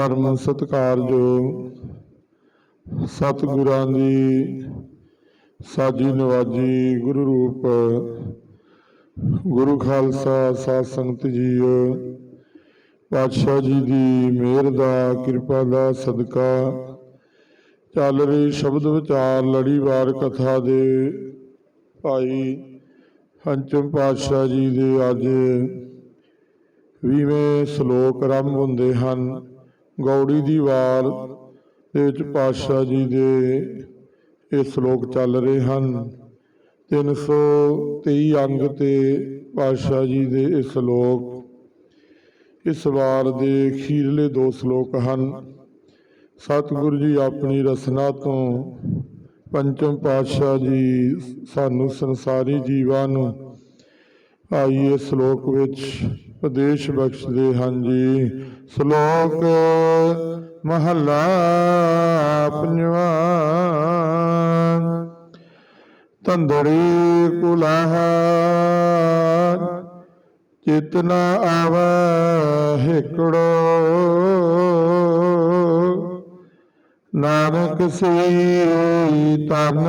ਪਰਮ ਸਤਿਕਾਰਯੋਗ ਸਤਿਗੁਰਾਂ ਦੀ ਸਾਜੀ ਨਵਾਜੀ ਗੁਰੂ ਰੂਪ, ਗੁਰੂ ਖਾਲਸਾ ਸਾਧ ਸੰਗਤ ਜੀਓ, ਪਾਤਸ਼ਾਹ ਜੀ ਦੀ ਮਿਹਰ ਦਾ, ਕਿਰਪਾ ਦਾ ਸਦਕਾ ਚੱਲ ਰਹੀ ਸ਼ਬਦ ਵਿਚਾਰ ਲੜੀਵਾਰ ਕਥਾ ਦੇ ਭਾਈ ਹੰਚਮ ਪਾਤਸ਼ਾਹ ਜੀ ਦੇ ਅੱਜ ਵੀਵੇਂ ਸ਼ਲੋਕ ਆਰੰਭ ਹੁੰਦੇ ਹਨ। ਗੌੜੀ ਦੀ ਵਾਰ ਦੇ ਵਿੱਚ ਪਾਤਸ਼ਾਹ ਜੀ ਦੇ ਇਹ ਸ਼ਲੋਕ ਚੱਲ ਰਹੇ ਹਨ। 323 ਅੰਗ ਤੇ ਪਾਤਸ਼ਾਹ ਜੀ ਦੇ ਇਹ ਸ਼ਲੋਕ। ਇਸ ਵਾਰ ਦੇ ਅਖੀਰਲੇ ਦੋ ਸ਼ਲੋਕ ਹਨ। ਸਤਿਗੁਰੂ ਜੀ ਆਪਣੀ ਰਸਨਾ ਤੋਂ ਪੰਚਮ ਪਾਤਸ਼ਾਹ ਜੀ ਸਾਨੂੰ ਸੰਸਾਰੀ ਜੀਵਾਂ ਨੂੰ ਆਈਏ ਸ਼ਲੋਕ ਵਿੱਚ ਉਪਦੇਸ਼ ਬਖਸ਼ਦੇ ਹਨ ਜੀ। ਸ਼ਲੋਕ ਮਹੱਲਾ ਪੰਜਵਾਂ। ਤੰਦੜੀ ਕੁਲਾਹ ਚੇਤਨਾ ਆਵੈ ਹਿਕੜੋ। ਨਾਨਕ ਸੇ ਤਨ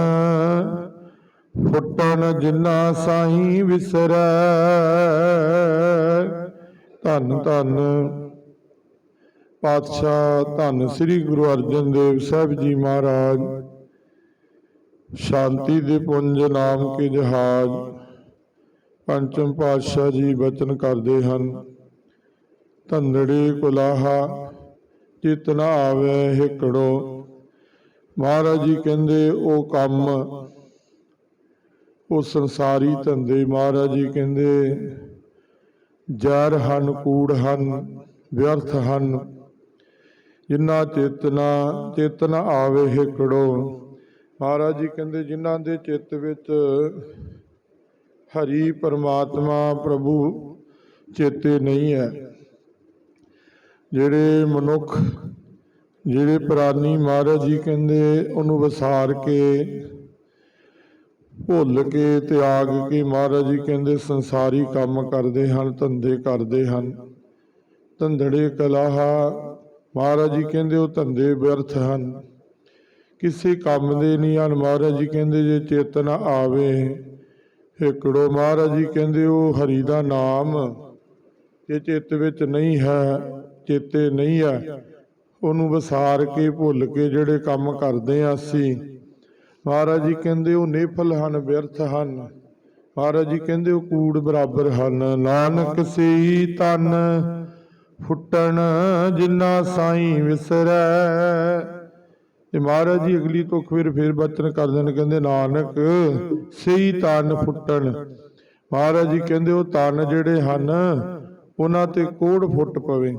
ਫੁੱਟਣ ਜਿਨਾ ਸਾਈ ਵਿਸਰੈ। ਧੰਨ ਧੰਨ। ਪਾਤਸ਼ਾਹ ਧੰਨ ਸ੍ਰੀ ਗੁਰੂ ਅਰਜਨ ਦੇਵ ਸਾਹਿਬ ਜੀ ਮਹਾਰਾਜ। ਸ਼ਾਂਤੀ ਦੇ ਪੁੰਜ ਨਾਮ ਕੇ ਜਹਾਜ। ਪੰਚਮ ਪਾਤਸ਼ਾਹ ਜੀ ਬਚਨ ਕਰਦੇ ਹਨ। ਧੰਦੜੇ ਕੁਲਾਹਾ ਚਿਤਨਾ ਆਵੇ ਹਿਕੜੋ। ਮਹਾਰਾਜ ਜੀ ਕਹਿੰਦੇ, ਉਹ ਕੰਮ, ਉਹ ਸੰਸਾਰੀ ਧੰਦੇ। ਮਹਾਰਾਜ ਜੀ ਕਹਿੰਦੇ ਜ਼ਹਿਰ ਹਨ, ਕੂੜ ਹਨ, ਵਿਅਰਥ ਹਨ। ਜਿਨ੍ਹਾਂ ਚੇਤਨਾ ਚੇਤਨਾ ਆਵੇ ਹਿਕੜੋ। ਮਹਾਰਾਜ ਜੀ ਕਹਿੰਦੇ, ਜਿਨ੍ਹਾਂ ਦੇ ਚਿੱਤ ਵਿੱਚ ਹਰੀ ਪਰਮਾਤਮਾ ਪ੍ਰਭੂ ਚੇਤੇ ਨਹੀਂ ਹੈ, ਜਿਹੜੇ ਮਨੁੱਖ, ਜਿਹੜੇ ਪ੍ਰਾਨੀ ਮਹਾਰਾਜ ਜੀ ਕਹਿੰਦੇ, ਉਹਨੂੰ ਵਿਸਾਰ ਕੇ ਭੁੱਲ ਕੇ ਤਿਆਗ ਕੇ ਮਹਾਰਾਜ ਜੀ ਕਹਿੰਦੇ ਸੰਸਾਰੀ ਕੰਮ ਕਰਦੇ ਹਨ, ਧੰਦੇ ਕਰਦੇ ਹਨ। ਧੰਦੜੇ ਕਲਾਹਾ, ਮਹਾਰਾਜ ਜੀ ਕਹਿੰਦੇ ਉਹ ਧੰਦੇ ਵਿਅਰਥ ਹਨ। ਕਿਸੇ ਕੰਮ ਦੇ ਨਹੀਂ ਹਨ, ਮਹਾਰਾਜ ਜੀ ਕਹਿੰਦੇ ਜੇ ਚੇਤਨਾ ਆਵੇ, ਹਿਕੜੋ, ਮਹਾਰਾਜ ਜੀ ਕਹਿੰਦੇ ਉਹ ਹਰੀ ਦਾ ਨਾਮ, ਜੇ ਚਿੱਤ ਵਿੱਚ ਨਹੀਂ ਹੈ, ਚੇਤੇ ਨਹੀਂ ਹੈ, ਉਹਨੂੰ ਵਿਸਾਰ ਕੇ ਭੁੱਲ ਕੇ ਜਿਹੜੇ ਕੰਮ ਕਰਦੇ ਆ ਅਸੀਂ ਮਹਾਰਾਜ ਜੀ ਕਹਿੰਦੇ ਉਹ ਨਿਫਲ ਹਨ, ਵਿਅਰਥ ਹਨ। ਮਹਾਰਾਜ ਜੀ ਕਹਿੰਦੇ ਉਹ ਕੂੜ ਬਰਾਬਰ ਹਨ। ਨਾਨਕ ਸਈ ਤਨ ਫੁੱਟਣ ਜਿੰਨਾ ਸਾਈ ਵਿਸਰੈ। ਤੇ ਮਹਾਰਾਜ ਜੀ ਅਗਲੀ ਤੁਕ ਫਿਰ ਫਿਰ ਬਚਨ ਕਰਦੇ ਨੇ ਕਹਿੰਦੇ ਨਾਨਕ ਸਹੀ ਤਨ ਫੁੱਟਣ। ਮਹਾਰਾਜ ਜੀ ਕਹਿੰਦੇ ਉਹ ਤਨ ਜਿਹੜੇ ਹਨ, ਉਹਨਾਂ ਤੇ ਕੋੜ ਫੁੱਟ ਪਵੇ।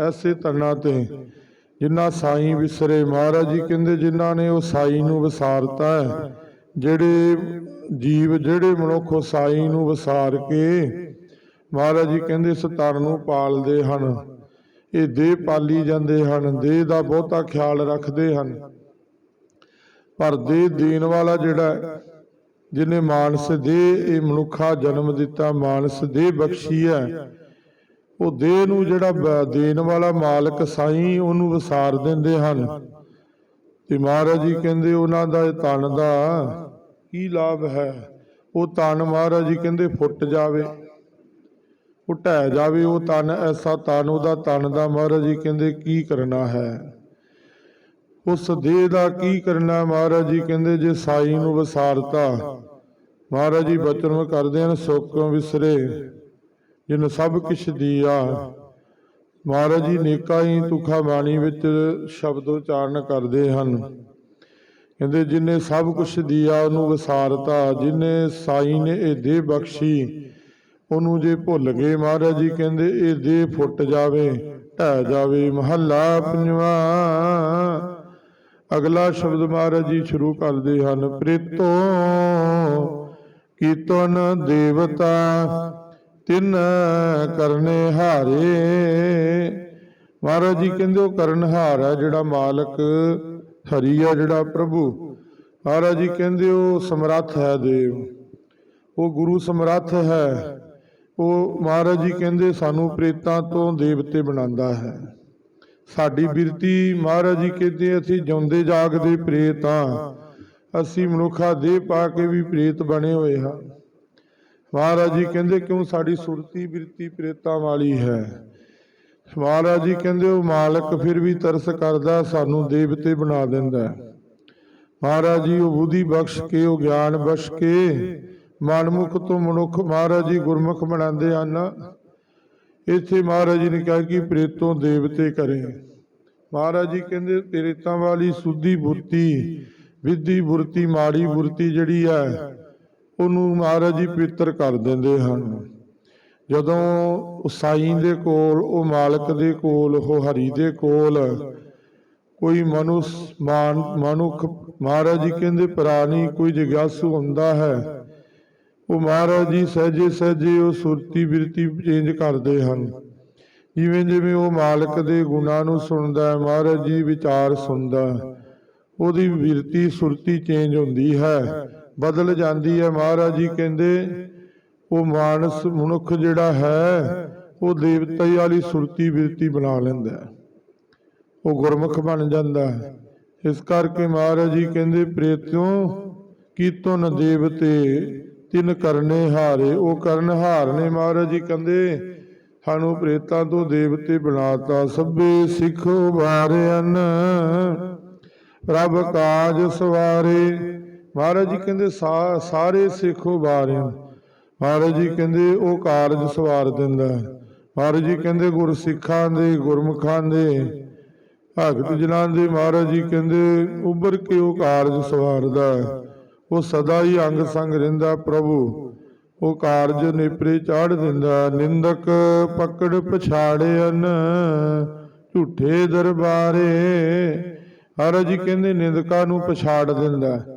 ਐਸੇ ਤਨਾਂ ਤੇ ਜਿਨ੍ਹਾਂ ਸਾਈ ਵਿਸਰੇ ਮਹਾਰਾਜ ਜੀ ਕਹਿੰਦੇ ਜਿਨ੍ਹਾਂ ਨੇ ਉਹ ਸਾਈ ਨੂੰ ਵਿਸਾਰਤਾ ਹੈ ਜਿਹੜੇ ਜੀਵ ਜਿਹੜੇ ਮਨੁੱਖ ਉਹ ਸਾਈ ਨੂੰ ਵਿਸਾਰ ਕੇ ਮਹਾਰਾਜ ਜੀ ਕਹਿੰਦੇ ਸਤਰ ਨੂੰ ਪਾਲਦੇ ਹਨ। ਇਹ ਦੇਹ ਪਾਲੀ ਜਾਂਦੇ ਹਨ ਦੇਹ ਦਾ ਬਹੁਤਾ ਖਿਆਲ ਰੱਖਦੇ ਹਨ। ਪਰ ਦੇਹ ਦੇਣ ਵਾਲਾ ਜਿਹੜਾ ਹੈ, ਜਿਹਨੇ ਮਾਨਸ ਦੇਹ ਇਹ ਮਨੁੱਖਾ ਜਨਮ ਦਿੱਤਾ ਮਾਨਸ ਦੇਹ ਬਖਸ਼ੀ ਹੈ ਉਹ ਦੇਹ ਨੂੰ ਜਿਹੜਾ ਦੇਣ ਵਾਲਾ ਮਾਲਕ ਸਾਈਂ ਉਹਨੂੰ ਵਿਸਾਰ ਦਿੰਦੇ ਹਨ। ਤੇ ਮਹਾਰਾਜ ਜੀ ਕਹਿੰਦੇ, ਉਹਨਾਂ ਦਾ ਤਨ ਦਾ ਕੀ ਲਾਭ ਹੈ? ਉਹ ਤਨ ਮਹਾਰਾਜ ਜੀ ਕਹਿੰਦੇ, ਫੁੱਟ ਜਾਵੇ। ਉਹ ਢਹਿ ਜਾਵੇ, ਉਹ ਤਨ ਐਸਾ ਤਨ ਉਹਦਾ ਤਨ ਦਾ ਮਹਾਰਾਜ ਜੀ ਕਹਿੰਦੇ, ਕੀ ਕਰਨਾ ਹੈ? ਉਸ ਦੇਹ ਦਾ ਕੀ ਕਰਨਾ ਮਹਾਰਾਜ ਜੀ ਕਹਿੰਦੇ, ਜੇ ਸਾਈ ਨੂੰ ਵਿਸਾਰਤਾ, ਮਹਾਰਾਜ ਜੀ ਬਚਨ ਕਰਦੇ ਹਨ, ਸੁਖ ਵਿਸਰੇ। ਜਿਨ ਸਭ ਕਿਛ ਦੀਆ। ਮਹਾਰਾਜ ਜੀ ਨੇਕਾ ਹੀ ਤੁਖਾ ਬਾਣੀ ਵਿੱਚ ਸ਼ਬਦ ਉਚਾਰਨ ਕਰਦੇ ਹਨ। ਕਹਿੰਦੇ ਜਿਨੇ ਸਭ ਕੁਛ ਦਿਆ ਉਹਨੂੰ ਵਿਸਾਰਤਾ। ਜਿਨੇ ਸਾਈ ਨੇ ਇਹ ਦੇਹ ਬਖਸ਼ੀ ਉਹਨੂੰ ਜੇ ਭੁੱਲ ਗਏ ਮਹਾਰਾਜ ਜੀ ਕਹਿੰਦੇ ਇਹ ਦੇਹ ਫੁੱਟ ਜਾਵੇ ਢਹਿ ਜਾਵੇ ਮਹੱਲਾ ਪੰਜਵਾ। ਅਗਲਾ ਸ਼ਬਦ ਮਹਾਰਾਜ ਜੀ ਸ਼ੁਰੂ ਕਰਦੇ ਹਨ ਪ੍ਰੀਤੋ ਕੀਤਨ ਦੇਵਤਾ। ਤਿੰਨ ਕਰਨੇ ਹਾਰੇ। ਮਹਾਰਾਜ ਜੀ ਕਹਿੰਦੇ ਉਹ ਕਰਨਹਾਰ ਹੈ ਜਿਹੜਾ ਮਾਲਕ ਹਰੀ ਹੈ ਜਿਹੜਾ ਪ੍ਰਭੂ। ਮਹਾਰਾਜ ਜੀ ਕਹਿੰਦੇ ਉਹ ਸਮਰੱਥ ਹੈ ਦੇਵ। ਉਹ ਗੁਰੂ ਸਮਰੱਥ ਹੈ। ਉਹ ਮਹਾਰਾਜ ਜੀ ਕਹਿੰਦੇ ਸਾਨੂੰ ਪ੍ਰੇਤਾਂ ਤੋਂ ਦੇਵਤੇ ਬਣਾਉਂਦਾ ਹੈ। ਸਾਡੀ ਬਿਰਤੀ ਮਹਾਰਾਜ ਜੀ ਕਹਿੰਦੇ ਅਸੀਂ ਜਿਉਂਦੇ ਜਾਗਦੇ ਪ੍ਰੇਤ ਹਾਂ। ਅਸੀਂ ਮਨੁੱਖਾ ਦੇਹ ਪਾ ਕੇ ਵੀ ਪ੍ਰੇਤ ਬਣੇ ਹੋਏ ਹਾਂ। ਮਹਾਰਾਜ ਜੀ ਕਹਿੰਦੇ ਕਿਉਂ ਸਾਡੀ ਸੁਰਤੀ ਬਿਰਤੀ ਪ੍ਰੇਤਾਂ ਵਾਲੀ ਹੈ? ਮਹਾਰਾਜ ਜੀ ਕਹਿੰਦੇ ਉਹ ਮਾਲਕ ਫਿਰ ਵੀ ਤਰਸ ਕਰਦਾ, ਸਾਨੂੰ ਦੇਵਤੇ ਬਣਾ ਦਿੰਦਾ ਮਹਾਰਾਜ ਜੀ, ਉਹ ਬੁੱਧੀ ਬਖਸ਼ ਕੇ, ਉਹ ਗਿਆਨ ਬਖਸ਼ ਕੇ ਮਨਮੁਖ ਤੋਂ ਮਨੁੱਖ ਮਹਾਰਾਜ ਜੀ ਗੁਰਮੁਖ ਬਣਾਉਂਦੇ ਹਨ। ਇੱਥੇ ਮਹਾਰਾਜ ਜੀ ਨੇ ਕਿਹਾ ਕਿ ਪ੍ਰੇਤੋਂ ਦੇਵਤੇ ਕਰੇ। ਮਹਾਰਾਜ ਜੀ ਕਹਿੰਦੇ ਪ੍ਰੇਤਾਂ ਵਾਲੀ ਸੁੱਧੀ ਬੁਰਤੀ, ਵਿਧੀ ਬੁਰਤੀ, ਮਾੜੀ ਬੁਰਤੀ ਜਿਹੜੀ ਹੈ ਉਹਨੂੰ ਮਹਾਰਾਜ ਜੀ ਪਵਿੱਤਰ ਕਰ ਦਿੰਦੇ ਹਨ। ਜਦੋਂ ਉਹ ਸਾਈਂ ਦੇ ਕੋਲ, ਉਹ ਮਾਲਕ ਦੇ ਕੋਲ, ਉਹ ਹਰੀ ਦੇ ਕੋਲ, ਕੋਈ ਮਨੁਸ, ਮਾਨ, ਮਨੁੱਖ, ਮਹਾਰਾਜ ਜੀ ਕਹਿੰਦੇ ਪ੍ਰਾਣੀ ਕੋਈ ਜਗਿਆਸੂ ਹੁੰਦਾ ਹੈ। ਉਹ ਮਹਾਰਾਜ ਜੀ ਸਹਜੇ ਸਹਜੇ ਉਹ ਸੁਰਤੀ ਬਿਰਤੀ ਚੇਂਜ ਕਰਦੇ ਹਨ। ਜਿਵੇਂ ਜਿਵੇਂ ਉਹ ਮਾਲਕ ਦੇ ਗੁਣਾਂ ਨੂੰ ਸੁਣਦਾ ਹੈ, ਮਹਾਰਾਜ ਜੀ ਵਿਚਾਰ ਸੁਣਦਾ ਉਹਦੀ ਬਿਰਤੀ ਸੁਰਤੀ ਚੇਂਜ ਹੁੰਦੀ ਹੈ। ਬਦਲ ਜਾਂਦੀ ਹੈ। ਮਹਾਰਾਜ ਜੀ ਕਹਿੰਦੇ, ਉਹ ਮਾਨਸ ਮਨੁੱਖ ਜਿਹੜਾ ਹੈ, ਉਹ ਦੇਵਤਾ ਵਾਲੀ ਸੁਰਤੀ ਬਿਰਤੀ ਬਣਾ ਲੈਂਦਾ ਉਹ ਗੁਰਮੁਖ ਬਣ ਜਾਂਦਾ ਹੈ। ਇਸ ਕਰਕੇ ਮਹਾਰਾਜ ਜੀ ਕਹਿੰਦੇ, ਪ੍ਰੇਤਿਓ ਕੀ ਨ ਦੇਵਤੇ, ਤਿੰਨ ਕਰਨੇ ਹਾਰੇ। ਉਹ ਕਰਨ ਹਾਰ ਨੇ ਮਹਾਰਾਜ ਜੀ ਕਹਿੰਦੇ, ਸਾਨੂੰ ਪ੍ਰੇਤਾਂ ਤੋਂ ਦੇਵਤੇ ਬਣਾਤਾ, ਸਭੇ ਸਿੱਖ ਵਾਰਿਆਨ ਪ੍ਰਭ ਕਾਜ ਸਵਾਰੇ ਮਹਾਰਾਜ ਜੀ ਕਹਿੰਦੇ ਸਾਰੇ ਸਿੱਖੋ ਵਾਰਿਆਨ ਮਹਾਰਾਜ ਜੀ ਕਹਿੰਦੇ ਉਹ ਕਾਰਜ ਸਵਾਰ ਦਿੰਦਾ ਹੈ। ਮਹਾਰਾਜ ਜੀ ਕਹਿੰਦੇ ਗੁਰ ਸਿੱਖਾਂ ਦੇ ਗੁਰਮੁਖਾਂ ਦੇ ਭਗਤ ਜਨਾਂ ਦੇ ਮਹਾਰਾਜ ਜੀ ਕਹਿੰਦੇ ਉੱਭਰ ਕੇ ਉਹ ਕਾਰਜ ਸਵਾਰਦਾ ਹੈ। ਉਹ ਸਦਾ ਹੀ ਅੰਗ ਸੰਗ ਰਹਿੰਦਾ ਪ੍ਰਭੂ ਉਹ ਕਾਰਜ ਨੇਪਰੇ ਚਾੜ ਦਿੰਦਾ ਨਿੰਦਕ ਪਕੜ ਪਛਾੜਿਆਨ ਝੂਠੇ ਦਰਬਾਰੇ ਮਹਾਰਾਜ ਜੀ ਕਹਿੰਦੇ ਨਿੰਦਕਾਂ ਨੂੰ ਪਛਾੜ ਦਿੰਦਾ ਹੈ।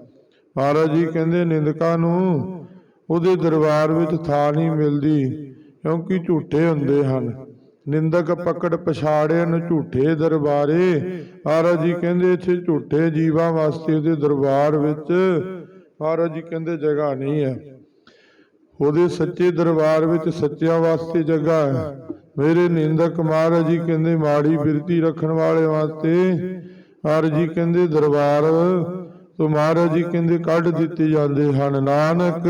ਮਹਾਰਾਜ ਜੀ ਕਹਿੰਦੇ, ਨਿੰਦਕਾਂ ਨੂੰ ਉਹਦੇ ਦਰਬਾਰ ਵਿੱਚ ਥਾਂ ਨਹੀਂ ਮਿਲਦੀ, ਕਿਉਂਕਿ ਝੂਠੇ ਹੁੰਦੇ ਹਨ। ਨਿੰਦਕ ਪਕੜ ਪਛਾੜਿਆਨ ਝੂਠੇ ਦਰਬਾਰੇ। ਮਹਾਰਾਜ ਜੀ ਕਹਿੰਦੇ, ਇੱਥੇ ਝੂਠੇ ਜੀਵਾਂ ਵਾਸਤੇ ਉਹਦੇ ਦਰਬਾਰ ਵਿੱਚ ਮਹਾਰਾਜ ਜੀ ਕਹਿੰਦੇ, ਜਗ੍ਹਾ ਨਹੀਂ ਹੈ। ਉਹਦੇ ਸੱਚੇ ਦਰਬਾਰ ਵਿੱਚ ਸੱਚਿਆਂ ਵਾਸਤੇ ਜਗ੍ਹਾ ਹੈ। ਮੇਰੇ ਨਿੰਦਕ ਮਹਾਰਾਜ ਜੀ ਕਹਿੰਦੇ, ਮਾੜੀ ਬਿਰਤੀ ਰੱਖਣ ਵਾਲੇ ਵਾਸਤੇ। ਮਹਾਰਾਜ ਜੀ ਕਹਿੰਦੇ, ਦਰਬਾਰ ਤੋਂ ਮਹਾਰਾਜ ਜੀ ਕਹਿੰਦੇ ਕੱਢ ਦਿੱਤੇ ਜਾਂਦੇ ਹਨ। ਨਾਨਕ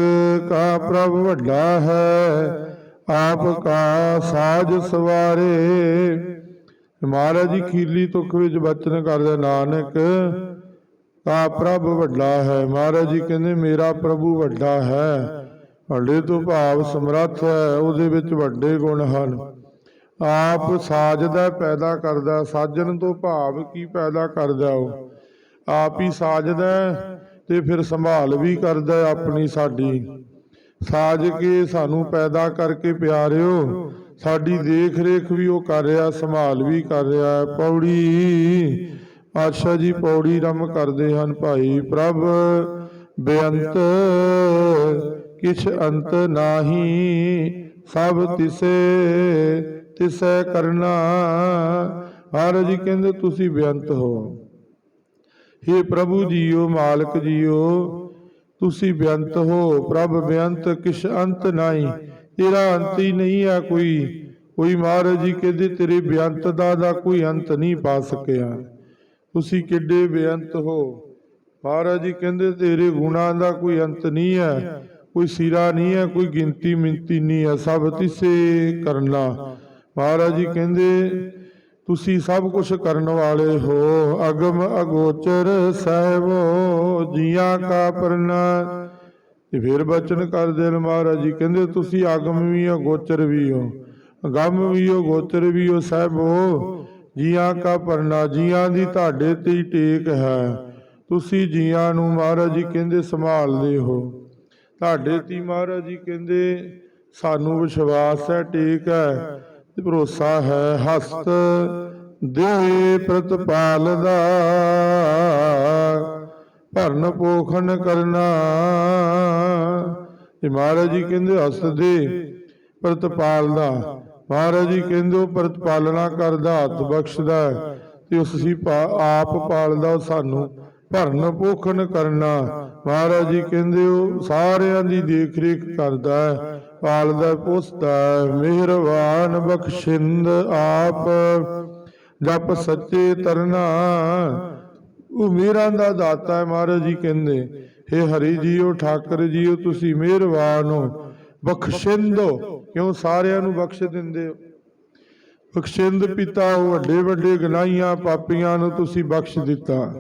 ਕਾ ਪ੍ਰਭ ਵੱਡਾ ਹੈ, ਆਪ ਕਾ ਸਾਜ ਸਵਾਰੇ। ਮਹਾਰਾਜ ਜੀ ਖੀਲੀ ਤੁਖ ਵਿੱਚ ਬਚਨ ਕਰਦਾ, ਨਾਨਕ ਕਾ ਪ੍ਰਭ ਵੱਡਾ ਹੈ। ਮਹਾਰਾਜ ਜੀ ਕਹਿੰਦੇ ਮੇਰਾ ਪ੍ਰਭੂ ਵੱਡਾ ਹੈ, ਵੱਡੇ ਤੋਂ ਭਾਵ ਸਮਰੱਥ ਹੈ, ਉਹਦੇ ਵਿੱਚ ਵੱਡੇ ਗੁਣ ਹਨ। ਆਪ ਸਾਜਦਾ ਪੈਦਾ ਕਰਦਾ, ਸਾਜਣ ਤੋਂ ਭਾਵ ਕੀ ਪੈਦਾ ਕਰਦਾ ਉਹ? ਆਪ ਹੀ ਸਾਜਦਾ ਤੇ ਫਿਰ ਸੰਭਾਲ ਵੀ ਕਰਦਾ ਆਪਣੀ ਸਾਡੀ। ਸਾਜ ਕੇ ਸਾਨੂੰ ਪੈਦਾ ਕਰਕੇ ਪਿਆਰਿਓ, ਸਾਡੀ ਦੇਖ ਰੇਖ ਵੀ ਉਹ ਕਰ ਰਿਹਾ, ਸੰਭਾਲ ਵੀ ਕਰ ਰਿਹਾ ਹੈ। ਪੌੜੀ ਆਸ਼ਾ ਜੀ ਪੌੜੀ ਰਮ ਕਰਦੇ ਹਨ ਭਾਈ ਪ੍ਰਭ। ਬੇਅੰਤ ਕਿਛ ਅੰਤ ਨਾਹੀ, ਸਭ ਤਿਸੇ, ਤਿਸੈ ਕਰਨਾ। ਮਹਾਰਾਜ ਜੀ ਕਹਿੰਦੇ ਤੁਸੀਂ ਬੇਅੰਤ ਹੋ। हे ਪ੍ਰਭੂ ਜੀਓ, ਮਾਲਕ ਜੀਓ, ਤੁਸੀਂ ਬੇਅੰਤ ਹੋ। ਪ੍ਰਭ ਬੇਅੰਤ, ਕਿਛ ਅੰਤ ਨਹੀਂ। ਤੇਰਾ ਅੰਤ ਹੀ ਨਹੀਂ ਹੈ ਕੋਈ। ਕੋਈ ਮਹਾਰਾਜ ਜੀ ਕਹਿੰਦੇ, ਤੇਰੇ ਬੇਅੰਤ ਦਾ ਦਾ ਕੋਈ ਅੰਤ ਨਹੀਂ ਪਾ ਸਕਿਆ। ਤੁਸੀਂ ਕਿੱਡੇ ਬੇਅੰਤ ਹੋ। ਮਹਾਰਾਜ ਜੀ ਕਹਿੰਦੇ, ਤੇਰੇ ਗੁਣਾਂ ਦਾ ਕੋਈ ਅੰਤ ਨਹੀਂ ਹੈ ਕੋਈ ਸਿਰਾ ਨਹੀਂ ਹੈ ਕੋਈ ਗਿਣਤੀ ਮਿੰਤੀ ਨਹੀਂ ਹੈ ਸਭ ਤਿਸੇ ਕਰਨਾ। ਮਹਾਰਾਜ ਜੀ ਕਹਿੰਦੇ ਤੁਸੀਂ ਸਭ ਕੁਝ ਕਰਨ ਵਾਲੇ ਹੋ। ਅਗਮ ਅਗੋਚਰ ਸਹਿਬੋ, ਜੀਆਂ ਕਾ ਪਰਨਾ। ਤੇ ਫਿਰ ਬਚਨ ਕਰਦੇ ਨੇ ਮਹਾਰਾਜ ਜੀ, ਕਹਿੰਦੇ ਤੁਸੀਂ ਅਗਮ ਵੀ ਹੋ ਗੋਚਰ ਵੀ ਹੋ। ਅਗੰਮ ਵੀ ਹੋ ਗੋਚਰ ਵੀ ਹੋ ਸਹਿਬੋ, ਜੀਆਂ ਕਾ ਪਰਨਾ, ਜੀਆਂ ਦੀ ਤੁਹਾਡੇ ਤੇ ਟੇਕ ਹੈ। ਤੁਸੀਂ ਜੀਆਂ ਨੂੰ ਮਹਾਰਾਜ ਜੀ ਕਹਿੰਦੇ ਸੰਭਾਲਦੇ ਹੋ। ਤੁਹਾਡੇ ਤੇ ਮਹਾਰਾਜ ਜੀ ਕਹਿੰਦੇ, ਸਾਨੂੰ ਵਿਸ਼ਵਾਸ ਹੈ, ਟੇਕ ਹੈ। ਭਰੋਸਾ ਹੈ ਹਸਤ ਦੇ। ਪ੍ਰਤਪਾਲਦਾ ਭਰਨ ਪੋਖਣ ਕਰਨਾ। ਇਹ ਮਹਾਰਾਜ ਜੀ ਕਹਿੰਦੇ ਹਸਤ ਦੇ ਪ੍ਰਤਪਾਲਦਾ ਮਹਾਰਾਜ ਜੀ ਕਹਿੰਦੇ ਉਹ ਪ੍ਰਤਪਾਲਣਾ ਕਰਦਾ, ਹੱਥ ਬਖਸ਼ਦਾ ਤੇ ਉਸ ਸੀ ਆਪ ਪਾਲਦਾ ਸਾਨੂੰ ਭਰਨ ਪੋਖਣ ਕਰਨਾ। ਮਹਾਰਾਜ ਜੀ ਕਹਿੰਦੇ ਉਹ ਸਾਰਿਆਂ ਦੀ ਦੇਖ ਰੇਖ ਕਰਦਾ ਹੈ। ਪਾਲਦਾ ਪੋਸਦਾ ਹੈ ਮਿਹਰਬਾਨ ਬਖਸ਼ਿੰਦ ਆਪ। ਜਪ ਸੱਚੇ ਤਰਨਾ, ਉਹ ਮੇਰਾਂ ਦਾ ਦਾਤਾ ਹੈ ਮਹਾਰਾਜ ਜੀ ਕਹਿੰਦੇ हे ਹਰੀ ਜੀਓ, ਠਾਕਰ ਜੀਓ, ਤੁਸੀਂ ਮਿਹਰਬਾਨ ਹੋ। ਬਖਸ਼ਿੰਦੋ ਕਿਉਂ ਸਾਰਿਆਂ ਨੂੰ ਬਖਸ਼ ਦਿੰਦੇ ਹੋ? ਬਖਸ਼ਿੰਦ ਪਿਤਾ, ਉਹ ਵੱਡੇ ਵੱਡੇ ਗਨਾਈਆਂ ਪਾਪੀਆਂ ਨੂੰ ਤੁਸੀਂ ਬਖਸ਼ ਦਿੱਤਾ।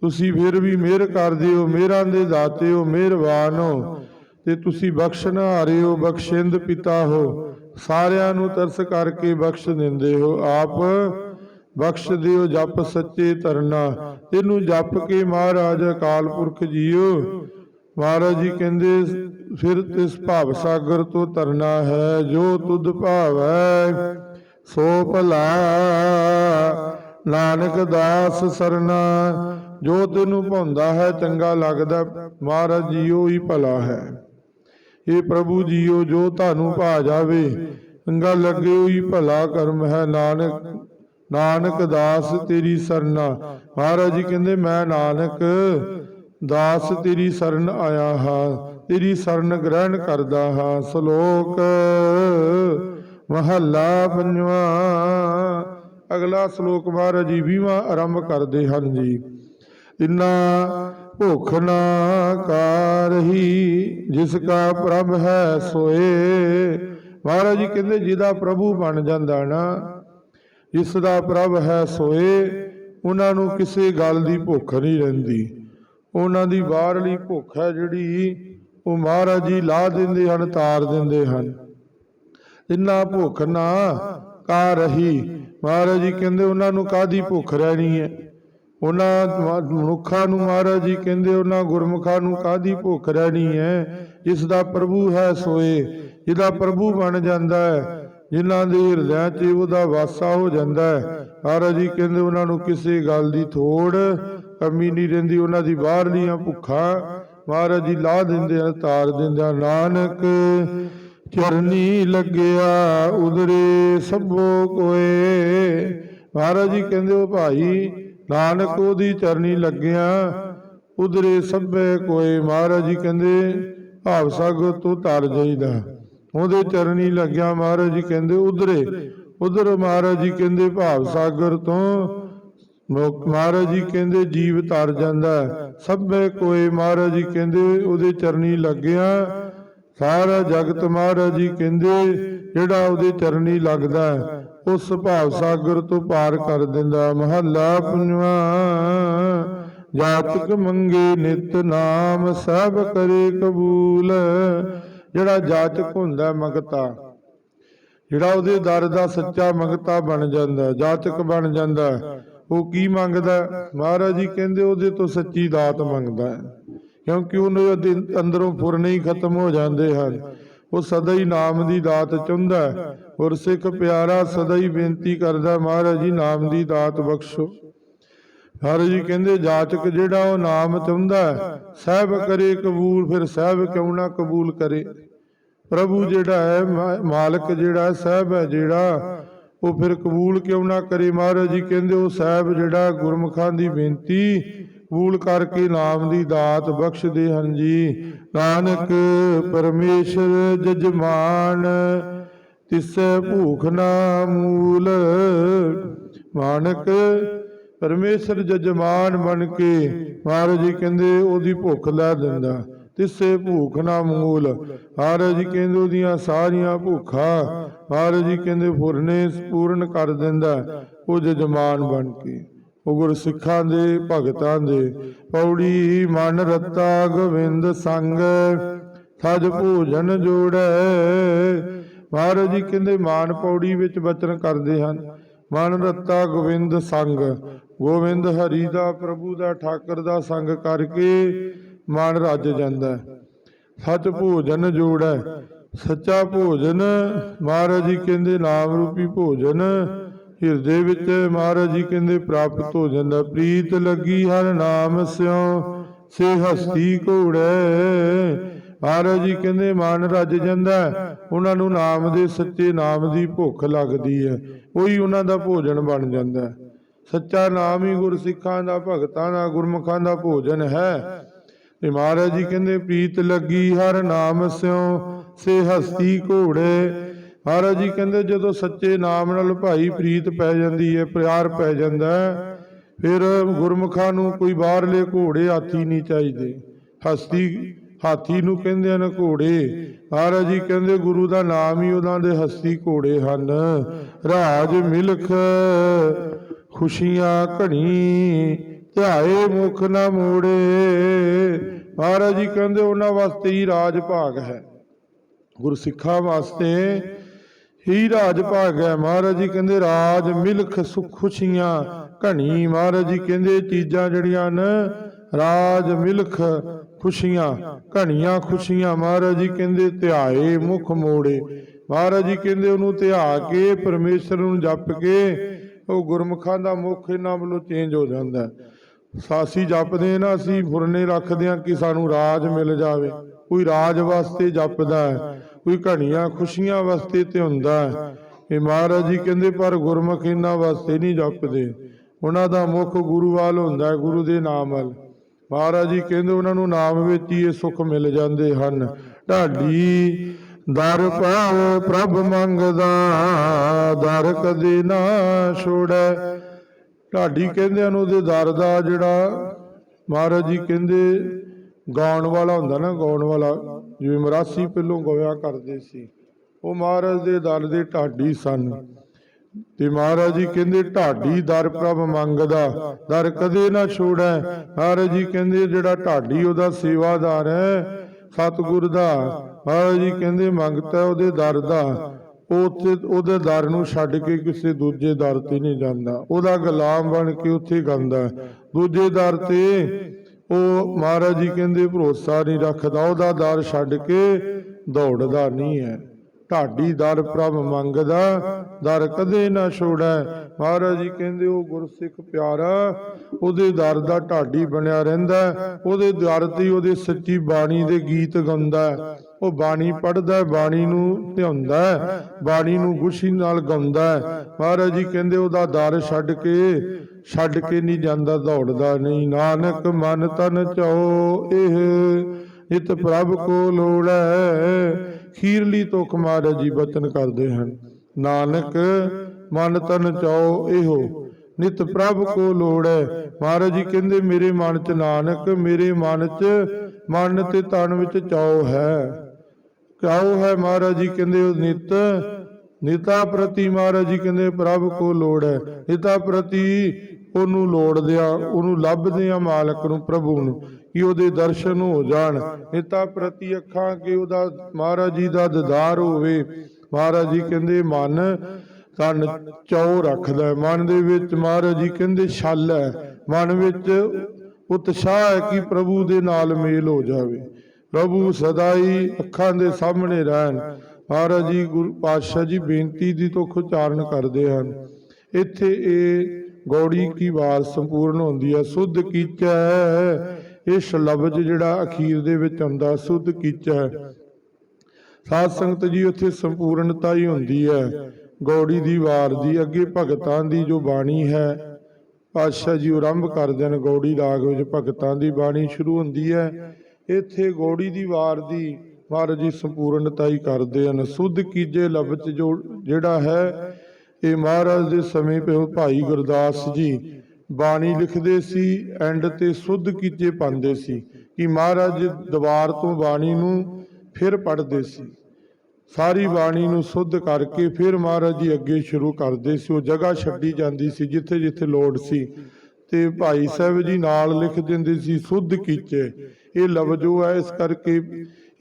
ਤੁਸੀਂ ਫਿਰ ਵੀ ਮਿਹਰ ਕਰਦੇ ਹੋ ਮਿਹਰਾਂ ਦੇ ਦਾਤੇ ਹੋ, ਮਿਹਰਬਾਨ ਹੋ। ਤੇ ਤੁਸੀਂ ਬਖਸ਼ਣ ਹਾਰੇ ਹੋ ਬਖਸ਼ਿੰਦ ਪਿਤਾ ਹੋ। ਸਾਰਿਆਂ ਨੂੰ ਤਰਸ ਕਰਕੇ ਬਖਸ਼ ਦਿੰਦੇ ਹੋ। ਆਪ ਬਖਸ਼ ਦਿਓ, ਜਪ ਸੱਚੇ ਤਰਨਾ ਇਹਨੂੰ ਜਪ ਕੇ ਮਹਾਰਾਜ ਅਕਾਲ ਪੁਰਖ ਜੀਓ। ਮਹਾਰਾਜ ਜੀ ਕਹਿੰਦੇ, ਫਿਰ ਤਿਸ ਭਾਵ ਸਾਗਰ ਤੋਂ ਤਰਨਾ ਹੈ, ਜੋ ਤੁਧ ਭਾਵੈ, ਸੋ ਭਲਾ ਨਾਨਕ ਦਾਸ ਸਰਨਾ। ਜੋ ਤੈਨੂੰ ਭਾਉਂਦਾ ਹੈ, ਚੰਗਾ ਲੱਗਦਾ, ਮਹਾਰਾਜ ਜੀਓ ਹੀ ਭਲਾ ਹੈ। ਇਹ ਪ੍ਰਭੂ ਜੀਓ, ਜੋ ਤੁਹਾਨੂੰ ਭਾ ਜਾਵੇ, ਚੰਗਾ ਲੱਗੇ ਉਹੀ ਭਲਾ ਕਰਮ ਹੈ। ਨਾਨਕ ਨਾਨਕ ਦਾਸ ਤੇਰੀ ਸਰਨਾ ਮਹਾਰਾਜ ਜੀ ਕਹਿੰਦੇ, ਮੈਂ ਨਾਨਕ ਦਾਸ ਤੇਰੀ ਸਰਨ ਆਇਆ ਹਾਂ, ਤੇਰੀ ਸਰਨ ਗ੍ਰਹਿਣ ਕਰਦਾ ਹਾਂ। ਸ਼ਲੋਕ, ਮਹੱਲਾ ਪੰਜਵਾਂ, ਅਗਲਾ ਸ਼ਲੋਕ ਮਹਾਰਾਜ ਜੀ 20ਵਾਂ ਆਰੰਭ ਕਰਦੇ ਹਨ ਜੀ। ਇਨਾ ਭੁਖ ਨਾ ਕਾਰਹੀ ਜਿਸ ਕਾ ਪ੍ਰਭ ਹੈ ਸੋਏ। ਮਹਾਰਾਜ ਜੀ ਕਹਿੰਦੇ, ਜਿਹਦਾ ਪ੍ਰਭੂ ਬਣ ਜਾਂਦਾ ਨਾ, ਜਿਸ ਦਾ ਪ੍ਰਭ ਹੈ ਸੋਏ, ਉਹਨਾਂ ਨੂੰ ਕਿਸੇ ਗੱਲ ਦੀ ਭੁੱਖ ਨਹੀਂ ਰਹਿੰਦੀ। ਉਹਨਾਂ ਦੀ ਬਾਹਰਲੀ ਭੁੱਖ ਹੈ ਜਿਹੜੀ, ਉਹ ਮਹਾਰਾਜ ਜੀ ਲਾ ਦਿੰਦੇ ਹਨ, ਤਾਰ ਦਿੰਦੇ ਹਨ। ਇੰਨਾ ਭੁੱਖ ਨਾ ਕਾ ਰਹੀ ਮਹਾਰਾਜ ਜੀ ਕਹਿੰਦੇ, ਉਹਨਾਂ ਨੂੰ ਕਾਦੀ ਭੁੱਖ ਰਹਿਣੀ ਹੈ? ਉਹਨਾਂ ਮਨੁੱਖਾਂ ਨੂੰ ਮਹਾਰਾਜ ਜੀ ਕਹਿੰਦੇ, ਉਹਨਾਂ ਗੁਰਮੁਖਾਂ ਨੂੰ ਕਾਦੀ ਭੁੱਖ ਰਹਿਣੀ ਹੈ? ਜਿਸ ਦਾ ਪ੍ਰਭੂ ਹੈ ਸੋਏ, ਜਿਹਦਾ ਪ੍ਰਭੂ ਬਣ ਜਾਂਦਾ ਹੈ, ਜਿਨ੍ਹਾਂ ਦੇ ਹਿਰਦਿਆਂ 'ਚ ਉਹਦਾ ਵਾਸਾ ਹੋ ਜਾਂਦਾ ਹੈ। ਮਹਾਰਾਜ ਜੀ ਕਹਿੰਦੇ, ਉਹਨਾਂ ਨੂੰ ਕਿਸੇ ਗੱਲ ਦੀ ਥੋੜ ਕਮੀ ਨਹੀਂ ਰਹਿੰਦੀ, ਉਹਨਾਂ ਦੀ ਬਾਹਰਲੀਆਂ ਭੁੱਖਾਂ ਮਹਾਰਾਜ ਜੀ ਲਾ ਦਿੰਦੇ ਆ ਤਾਰ ਦਿੰਦੇ ਆ ਨਾਨਕ ਚਰਨੀ ਲੱਗਿਆ ਉਦਰੇ ਸਭੋ ਕੋਏ। ਮਹਾਰਾਜ ਜੀ ਕਹਿੰਦੇ, ਉਹ ਭਾਈ ਨਾਨਕ ਉਹਦੀ ਚਰਨੀ ਲੱਗਿਆ, ਉਧਰੇ ਸਭੇ ਕੋਏ ਮਹਾਰਾਜ ਜੀ ਕਹਿੰਦੇ, ਭਾਵ ਸਗ ਤੋਂ ਤਰ ਜਾਈਦਾ। ਉਹਦੇ ਚਰਨੀ ਲੱਗਿਆ ਮਹਾਰਾਜ ਜੀ ਕਹਿੰਦੇ, ਉਧਰੇ। ਉਧਰ ਮਹਾਰਾਜ ਜੀ ਕਹਿੰਦੇ, ਭਾਵ ਸਾਗਰ ਤੋਂ ਮਹਾਰਾਜ ਜੀ ਕਹਿੰਦੇ, ਜੀਵ ਤਰ ਜਾਂਦਾ। ਹੈ। ਸਭੇ ਕੋਏ ਮਹਾਰਾਜ ਜੀ ਕਹਿੰਦੇ, ਉਹਦੇ ਚਰਨੀ ਲੱਗਿਆ। ਸਾਰਾ ਜਗਤ ਮਹਾਰਾਜ ਜੀ ਕਹਿੰਦੇ, ਜਿਹੜਾ ਉਹਦੇ ਚਰਨੀ ਲੱਗਦਾ ਉਸ ਭਾਵ ਸਾਗਰ ਤੋਂ ਪਾਰ ਕਰ ਦਿੰਦਾ ਮਹੱਲਾ ਪੰਜਵਾਂ ਜਾਤਕ ਮੰਗੇ ਨਿਤ ਨਾਮ ਸਭ ਕਰੇ ਕਬੂਲ। ਜਿਹੜਾ ਜਾਚਕ ਹੁੰਦਾ ਮੰਗਤਾ ਜਿਹੜਾ ਉਹਦੇ ਦਰ ਦਾ ਸੱਚਾ ਮੰਗਤਾ ਬਣ ਜਾਂਦਾ ਹੈ, ਜਾਚਕ ਬਣ ਜਾਂਦਾ ਉਹ ਕੀ ਮੰਗਦਾ ਮਹਾਰਾਜ ਜੀ ਕਹਿੰਦੇ ਉਹਦੇ ਤੋਂ ਸੱਚੀ ਦਾਤ ਮੰਗਦਾ ਕਿਉਂਕਿ ਉਹਦੇ ਅੰਦਰੋਂ ਫੁਰਨੇ ਹੀ ਖਤਮ ਹੋ ਜਾਂਦੇ ਹਨ। ਉਹ ਸਦਾ ਹੀ ਨਾਮ ਦੀ ਦਾਤ ਚਾਹੁੰਦਾ ਔਰ ਸਿੱਖ ਪਿਆਰਾ ਸਦਾ ਹੀ ਬੇਨਤੀ ਕਰਦਾ ਮਹਾਰਾਜ ਜੀ, ਨਾਮ ਦੀ ਦਾਤ ਬਖਸ਼ੋ। ਮਹਾਰਾਜ ਜੀ ਕਹਿੰਦੇ, ਜਾਚਕ ਜਿਹੜਾ ਉਹ ਨਾਮ ਚਾਹੁੰਦਾ ਸਹਿਬ ਕਰੇ ਕਬੂਲ, ਫਿਰ ਸਹਿਬ ਕਿਉਂ ਨਾ ਕਬੂਲ ਕਰੇ? ਪ੍ਰਭੂ ਜਿਹੜਾ ਹੈ ਮਾਲਕ ਜਿਹੜਾ ਹੈ, ਸਾਹਿਬ ਹੈ ਜਿਹੜਾ, ਉਹ ਫਿਰ ਕਬੂਲ ਕਿਉਂ ਨਾ ਕਰੇ? ਮਹਾਰਾਜ ਜੀ ਕਹਿੰਦੇ, ਉਹ ਸਾਹਿਬ ਜਿਹੜਾ ਗੁਰਮੁਖਾਂ ਦੀ ਬੇਨਤੀ ਕਬੂਲ ਕਰਕੇ ਨਾਮ ਦੀ ਦਾਤ ਬਖਸ਼ਦੇ ਹਨ ਜੀ। ਨਾਨਕ ਪਰਮੇਸ਼ਰ ਜਜਮਾਨ, ਤਿਸੈ ਭੂਖ ਨਾ ਮੂਲ। ਮਾਨਕ ਪਰਮੇਸ਼ਰ ਜਜਮਾਨ ਬਣ ਕੇ ਮਹਾਰਾਜ ਜੀ ਕਹਿੰਦੇ, ਉਹਦੀ ਭੁੱਖ ਲੈ ਦਿੰਦਾ। ਤਿਸੇ ਭੂਖ ਨਾ ਮੂਲ। ਮਹਾਰਾਜ ਜੀ ਕਹਿੰਦੇ, ਉਹਦੀਆਂ ਸਾਰੀਆਂ ਭੁੱਖਾਂ ਮਹਾਰਾਜ ਜੀ ਕਹਿੰਦੇ ਫੁਰਨੇ ਪੂਰਨ ਕਰ ਦਿੰਦਾ। ਉਹ ਜਜਮਾਨ ਬਣ ਕੇ। ਉਹ ਗੁਰ ਸਿੱਖਾਂ ਦੇ, ਭਗਤਾਂ ਦੇ। ਪੌੜੀ ਮਨ ਰਤਾ ਗੋਬਿੰਦ ਸੰਗ, ਸਜ ਭੋਜਨ ਜੋੜੈ। ਮਹਾਰਾਜ ਜੀ ਕਹਿੰਦੇ, ਮਾਨ ਪੌੜੀ ਵਿੱਚ ਬਚਨ ਕਰਦੇ ਹਨ। ਮਨ ਰਤਾ ਗੋਬਿੰਦ ਸੰਗ, ਗੋਬਿੰਦ ਹਰੀ ਦਾ, ਪ੍ਰਭੂ ਦਾ, ਠਾਕਰ ਦਾ ਸੰਗ ਕਰਕੇ ਮਨ ਰੱਜ ਜਾਂਦਾ ਸੱਚ ਭੋਜਨ ਜੋੜੈ, ਸੱਚਾ ਭੋਜਨ, ਮਹਾਰਾਜ ਜੀ ਕਹਿੰਦੇ, ਨਾਮ ਰੂਪੀ ਭੋਜਨ ਹਿਰਦੇ ਵਿੱਚ ਮਹਾਰਾਜ ਜੀ ਕਹਿੰਦੇ ਪ੍ਰਾਪਤ ਹੋ ਜਾਂਦਾ ਪ੍ਰੀਤ ਲੱਗੀ ਹਰ ਨਾਮ ਸਿਉ ਸੇ ਹਸਤੀ ਘੋੜੈ। ਮਹਾਰਾਜ ਜੀ ਕਹਿੰਦੇ ਮਨ ਰੱਜ ਜਾਂਦਾ। ਉਹਨਾਂ ਨੂੰ ਨਾਮ ਦੇ ਸੱਚੇ ਨਾਮ ਦੀ ਭੁੱਖ ਲੱਗਦੀ ਹੈ। ਉਹੀ ਉਹਨਾਂ ਦਾ ਭੋਜਨ ਬਣ ਜਾਂਦਾ। ਸੱਚਾ ਨਾਮ ਹੀ ਗੁਰਸਿੱਖਾਂ ਦਾ ਭਗਤਾਂ ਦਾ ਗੁਰਮੁਖਾਂ ਦਾ ਭੋਜਨ ਹੈ। ਤੇ ਮਹਾਰਾਜ ਜੀ ਕਹਿੰਦੇ ਪ੍ਰੀਤ ਲੱਗੀ ਹਰ ਨਾਮ ਸਿਉ ਸੇ ਹਸਤੀ ਘੋੜੇ। ਮਹਾਰਾਜ ਜੀ ਕਹਿੰਦੇ ਜਦੋਂ ਸੱਚੇ ਨਾਮ ਨਾਲ ਭਾਈ ਪ੍ਰੀਤ ਪੈ ਜਾਂਦੀ ਹੈ ਪਿਆਰ ਪੈ ਜਾਂਦਾ ਫਿਰ ਗੁਰਮੁਖਾਂ ਨੂੰ ਕੋਈ ਬਾਹਰਲੇ ਘੋੜੇ ਹਾਥੀ ਨਹੀਂ ਚਾਹੀਦੇ। ਹਸਤੀ, ਹਾਥੀ ਨੂੰ ਕਹਿੰਦੇ ਹਨ ਘੋੜੇ। ਮਹਾਰਾਜ ਜੀ ਕਹਿੰਦੇ ਗੁਰੂ ਦਾ ਨਾਮ ਹੀ ਉਹਨਾਂ ਦੇ ਹਸਤੀ ਘੋੜੇ ਹਨ। ਰਾਜ ਮਿਲਖ, ਖੁਸ਼ੀਆਂ ਘਣੀ, ਧਿਆਏ ਮੁਖ ਨਾ ਮੋੜੇ। ਮਹਾਰਾਜ ਜੀ ਕਹਿੰਦੇ ਉਹਨਾਂ ਵਾਸਤੇ ਹੀ ਰਾਜ ਭਾਗ ਹੈ। ਗੁਰਸਿੱਖਾਂ ਵਾਸਤੇ ਹੀ ਰਾਜ ਭਾਗ ਹੈ ਮਹਾਰਾਜ ਜੀ ਕਹਿੰਦੇ, ਰਾਜ ਮਿਲਖ ਸੁਖ ਖੁਸ਼ੀਆਂ। ਘਣੀ ਮਹਾਰਾਜ ਜੀ ਕਹਿੰਦੇ, ਚੀਜ਼ਾਂ ਜਿਹੜੀਆਂ ਨੇ ਰਾਜ ਮਿਲਖ ਖੁਸ਼ੀਆਂ, ਘਣੀਆਂ ਖੁਸ਼ੀਆਂ। ਮਹਾਰਾਜ ਜੀ ਕਹਿੰਦੇ, ਧਿਆਏ ਮੁਖ ਮੋੜੇ। ਮਹਾਰਾਜ ਜੀ ਕਹਿੰਦੇ, ਉਹਨੂੰ ਧਿਆ ਕੇ ਪਰਮੇਸ਼ਰ ਨੂੰ ਜਪ ਕੇ, ਉਹ ਗੁਰਮੁਖਾਂ ਦਾ ਮੁਖ ਇਹਨਾਂ ਵੱਲੋਂ ਚੇਂਜ ਹੋ ਜਾਂਦਾ। ਸਾਸੀ ਜਪਦੇ ਨਾ, ਅਸੀਂ ਫੁਰਨੇ ਰੱਖਦੇ ਹਾਂ ਕਿ ਸਾਨੂੰ ਰਾਜ ਮਿਲ ਜਾਵੇ। ਕੋਈ ਰਾਜ ਵਾਸਤੇ ਜਪਦਾ ਹੈ, ਕੋਈ ਘਣੀਆਂ ਖੁਸ਼ੀਆਂ ਵਾਸਤੇ ਤੇ ਹੁੰਦਾ ਹੈ। ਇਹ ਮਹਾਰਾਜ ਜੀ ਕਹਿੰਦੇ, ਪਰ ਗੁਰਮੁਖ ਇਹਨਾਂ ਵਾਸਤੇ ਨਹੀਂ ਜਪਦੇ। ਉਹਨਾਂ ਦਾ ਮੁਖ ਗੁਰੂ ਵੱਲ ਹੁੰਦਾ ਹੈ, ਗੁਰੂ ਦੇ ਨਾਮ ਵੱਲ। ਮਹਾਰਾਜ ਜੀ ਕਹਿੰਦੇ, ਉਹਨਾਂ ਨੂੰ ਨਾਮ ਵਿੱਚ ਹੀ ਇਹ ਸੁੱਖ ਮਿਲ ਜਾਂਦੇ ਹਨ। ਢਾਡੀ ਦਰ ਪਾਵ ਪ੍ਰਭ ਮੰਗਦਾ, ਦਰ ਕਦੇ ਨਾ ਛੋੜੈ। ਢਾਡੀ ਕਹਿੰਦੇ ਹਨ ਉਹਦੇ ਦਰ ਦਾ ਜਿਹੜਾ ਮਹਾਰਾਜ ਜੀ ਕਹਿੰਦੇ ਗਾਉਣ ਵਾਲਾ ਹੁੰਦਾ ਨਾ, ਗਾਉਣ ਵਾਲਾ, ਜਿਵੇਂ ਮਰਾਸੀ ਪਹਿਲੋਂ ਗਾਇਆ ਕਰਦੇ ਸੀ। ਉਹ ਮਹਾਰਾਜ ਦੇ ਦਰ ਦੇ ਢਾਡੀ ਸਨ। ਤੇ ਮਹਾਰਾਜ ਜੀ ਕਹਿੰਦੇ, ਢਾਡੀ ਦਰ ਪ੍ਰਭ ਮੰਗਦਾ, ਦਰ ਕਦੇ ਨਾ ਛੋੜੈ। ਮਹਾਰਾਜ ਜੀ ਕਹਿੰਦੇ, ਜਿਹੜਾ ਢਾਡੀ ਉਹਦਾ ਸੇਵਾਦਾਰ ਹੈ, ਸਤਿਗੁਰ ਦਾ। ਮਹਾਰਾਜ ਜੀ ਕਹਿੰਦੇ, ਮੰਗਤਾ ਉਹਦੇ ਦਰ ਦਾ। ਉੱਥੇ ਉਹਦੇ ਦਰ ਨੂੰ ਛੱਡ ਕੇ ਕਿਸੇ ਦੂਜੇ ਦਰ ਤੇ ਨਹੀਂ ਜਾਂਦਾ। ਉਹਦਾ ਗੁਲਾਮ ਬਣ ਕੇ ਉੱਥੇ ਗਾਉਂਦਾ। ਦੂਜੇ ਦਰ ਤੇ ਉਹ ਮਹਾਰਾਜ ਜੀ ਕਹਿੰਦੇ ਭਰੋਸਾ ਨਹੀਂ ਰੱਖਦਾ ਉਹਦਾ ਦਰ ਛੱਡ ਕੇ ਦੌੜਦਾ ਨਹੀਂ ਹੈ। ਢਾਡੀ ਦਰ ਪ੍ਰਭ ਮੰਗਦਾ, ਦਰ ਕਦੇ ਨਾ ਛੋੜੈ ਮਹਾਰਾਜ ਜੀ ਕਹਿੰਦੇ, ਉਹ ਗੁਰਸਿੱਖ ਪਿਆਰਾ, ਉਹਦੇ ਦਰ ਦਾ ਢਾਡੀ ਬਣਿਆ ਰਹਿੰਦਾ ਹੈ। ਉਹਦੇ ਦਰ ਤੇ ਉਹਦੇ ਸੱਚੀ ਬਾਣੀ ਦੇ ਗੀਤ ਗਾਉਂਦਾ ਉਹ ਬਾਣੀ ਪੜ੍ਹਦਾ ਬਾਣੀ ਨੂੰ ਧਿਆਉਂਦਾ ਬਾਣੀ ਨੂੰ ਗੁਸ਼ੀ ਨਾਲ ਗਾਉਂਦਾ ਹੈ। ਮਹਾਰਾਜ ਜੀ ਕਹਿੰਦੇ, ਉਹਦਾ ਦਰ ਛੱਡ ਕੇ ਛੱਡ ਕੇ ਨਹੀਂ ਜਾਂਦਾ, ਦੌੜਦਾ ਨਹੀਂ ਨਾਨਕ ਮਨ ਤਨ ਚੋ ਇਹ ਨਿਤ ਪ੍ਰਭ ਕੋ ਲੋੜੈ ਖੀਰਲੀ ਤੁਕ ਮਹਾਰਾਜ ਜੀ ਬਚਨ ਕਰਦੇ ਹਨ। ਨਾਨਕ, ਮਨ ਤਨ ਚਾਓ ਇਹੋ, ਨਿਤ ਪ੍ਰਭ ਕੋ ਲੋੜੈ। ਮਹਾਰਾਜ ਜੀ ਕਹਿੰਦੇ, ਮੇਰੇ ਮਨ ਚ ਨਾਨਕ, ਮੇਰੇ ਮਨ ਚ ਮਨ ਤੇ ਤਨ ਵਿੱਚ ਚਾਓ ਹੈ। ਚਾਓ ਹੈ ਮਹਾਰਾਜ ਜੀ ਕਹਿੰਦੇ, ਉਹ ਨਿਤ, ਨਿਤਾ ਪ੍ਰਤੀ ਮਹਾਰਾਜ ਜੀ ਕਹਿੰਦੇ, ਪ੍ਰਭ ਕੋ ਲੋੜ। ਹੈ ਨਿਤਾ ਪ੍ਰਤੀ ਉਹਨੂੰ ਲੋੜਦੇ ਆ ਉਹਨੂੰ ਲੱਭਦੇ ਆ ਮਾਲਕ ਨੂੰ, ਪ੍ਰਭੂ ਨੂੰ। ਕਿ ਉਹਦੇ ਦਰਸ਼ਨ ਹੋ ਜਾਣ। ਨਿਤਾ ਪ੍ਰਤੀ ਅੱਖਾਂ ਕਿ ਉਹਦਾ ਮਹਾਰਾਜ ਜੀ ਦਾ ਦੀਦਾਰ ਹੋਵੇ। ਮਹਾਰਾਜ ਜੀ ਕਹਿੰਦੇ, ਮਨ ਤਨ ਚੌ ਰੱਖਦਾ ਮਨ ਦੇ ਵਿੱਚ ਮਹਾਰਾਜ ਜੀ ਕਹਿੰਦੇ, ਛਲ ਹੈ। ਮਨ ਵਿੱਚ ਉਤਸ਼ਾਹ ਹੈ ਕਿ ਪ੍ਰਭੂ ਦੇ ਨਾਲ ਮੇਲ ਹੋ ਜਾਵੇ। ਪ੍ਰਭੂ ਸਦਾ ਹੀ ਅੱਖਾਂ ਦੇ ਸਾਹਮਣੇ ਰਹਿਣ। ਮਹਾਰਾਜ ਜੀ, ਗੁਰੂ ਪਾਤਸ਼ਾਹ ਜੀ ਬੇਨਤੀ ਦੀ ਤੁਖ ਉਚਾਰਨ ਕਰਦੇ ਹਨ। ਇੱਥੇ ਇਹ ਗੌੜੀ ਕੀ ਬਾਤ ਸੰਪੂਰਨ ਹੁੰਦੀ ਹੈ। ਸੁਧ ਕੀਚੈ ਇਸ ਲਫ਼ਜ਼ ਜਿਹੜਾ ਅਖੀਰ ਦੇ ਵਿੱਚ ਆਉਂਦਾ, ਸੁਧ ਕੀਚੈ। ਸਾਧ ਸੰਗਤ ਜੀ, ਉੱਥੇ ਸੰਪੂਰਨਤਾ ਹੀ ਹੁੰਦੀ ਹੈ। ਗੌੜੀ ਦੀ ਵਾਰ ਦੀ, ਅੱਗੇ ਭਗਤਾਂ ਦੀ ਜੋ ਬਾਣੀ ਹੈ, ਪਾਤਸ਼ਾਹ ਜੀ ਆਰੰਭ ਕਰਦੇ ਨੇ ਗੌੜੀ ਰਾਗ ਵਿੱਚ ਭਗਤਾਂ ਦੀ ਬਾਣੀ ਸ਼ੁਰੂ ਹੁੰਦੀ ਹੈ। ਇੱਥੇ ਗੌੜੀ ਦੀ ਵਾਰ ਦੀ, ਮਹਾਰਾਜ ਜੀ ਸੰਪੂਰਨਤਾ ਹੀ ਕਰਦੇ ਹਨ। ਸੁਧ ਕੀਜੇ ਲਫ਼ਜ਼ ਜੋ ਜਿਹੜਾ ਹੈ, ਇਹ ਮਹਾਰਾਜ ਦੇ ਸਮੇਂ ਪਿਓ ਭਾਈ ਗੁਰਦਾਸ ਜੀ ਬਾਣੀ ਲਿਖਦੇ ਸੀ ਐਂਡ ਤੇ ਸੁਧ ਕੀਜੇ ਪਾਉਂਦੇ ਸੀ ਕਿ ਮਹਾਰਾਜ ਦੀਵਾਰ ਤੋਂ ਬਾਣੀ ਨੂੰ ਫਿਰ ਪੜ੍ਹਦੇ ਸੀ। ਸਾਰੀ ਬਾਣੀ ਨੂੰ ਸੁੱਧ ਕਰਕੇ ਫਿਰ ਮਹਾਰਾਜ ਜੀ ਅੱਗੇ ਸ਼ੁਰੂ ਕਰਦੇ ਸੀ। ਉਹ ਜਗ੍ਹਾ ਛੱਡੀ ਜਾਂਦੀ ਸੀ ਜਿੱਥੇ ਜਿੱਥੇ ਲੋੜ ਸੀ। ਤੇ ਭਾਈ ਸਾਹਿਬ ਜੀ ਨਾਲ ਲਿਖ ਦਿੰਦੇ ਸੀ ਸੁੱਧ ਕੀਚੇ ਇਹ ਲਫ਼ਜ਼ ਉਹ ਹੈ ਇਸ ਕਰਕੇ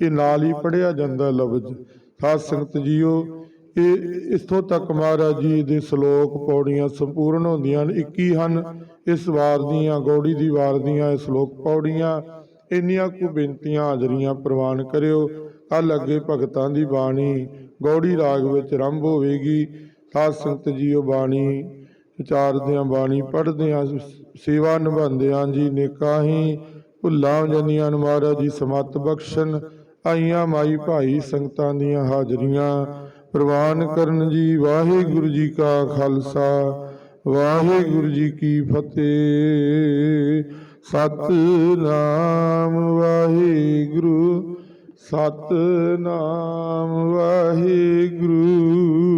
ਇਹ ਨਾਲ ਹੀ ਪੜਿਆ ਜਾਂਦਾ ਲਫ਼ਜ਼। ਸਾਧ ਸੰਗਤ ਜੀਓ ਇਹ ਇਥੋਂ ਤੱਕ ਮਹਾਰਾਜ ਜੀ ਦੇ ਸ਼ਲੋਕ ਪੌੜੀਆਂ ਸੰਪੂਰਨ ਹੁੰਦੀਆਂ ਹਨ। 21 ਹਨ। ਇਸ ਵਾਰ ਦੀਆਂ, ਗੌੜੀ ਦੀ ਵਾਰ ਦੀਆਂ ਇਹ ਸ਼ਲੋਕ ਪੌੜੀਆਂ। ਇੰਨੀਆਂ ਕੁ ਬੇਨਤੀਆਂ ਹਾਜ਼ਰੀਆਂ ਪ੍ਰਵਾਨ ਕਰਿਓ। ਕੱਲ ਅੱਗੇ ਭਗਤਾਂ ਦੀ ਬਾਣੀ, ਗੌੜੀ ਰਾਗ ਵਿੱਚ ਆਰੰਭ ਹੋਵੇਗੀ। ਸਾਧ ਸੰਗਤ ਜੀਓ, ਬਾਣੀ ਵਿਚਾਰਦੇ ਵਿਚਾਰਦਿਆਂ ਬਾਣੀ ਪੜ੍ਹਦੇ ਪੜ੍ਹਦਿਆਂ, ਸੇਵਾ ਨਿਭਾਉਂਦੇ ਨਿਭਾਉਂਦਿਆਂ ਜੀ ਨੇਕਾਂ ਹੀ ਭੁੱਲਾਂ ਜਨੀਆਂ ਨੂੰ ਮਹਾਰਾਜ ਜੀ ਸਮਤ ਬਖਸ਼ਣ। ਆਈਆਂ ਮਾਈ ਭਾਈ ਸੰਗਤਾਂ ਦੀਆਂ ਹਾਜ਼ਰੀਆਂ। ਪ੍ਰਵਾਨ ਕਰਨ ਜੀ ਵਾਹਿਗੁਰੂ ਜੀ ਕਾ ਖਾਲਸਾ, ਵਾਹਿਗੁਰੂ ਜੀ ਕੀ ਫਤਿਹ। ਸਤਨਾਮ ਵਾਹਿਗੁਰੂ ਸਤਨਾਮ ਵਾਹਿਗੁਰੂ।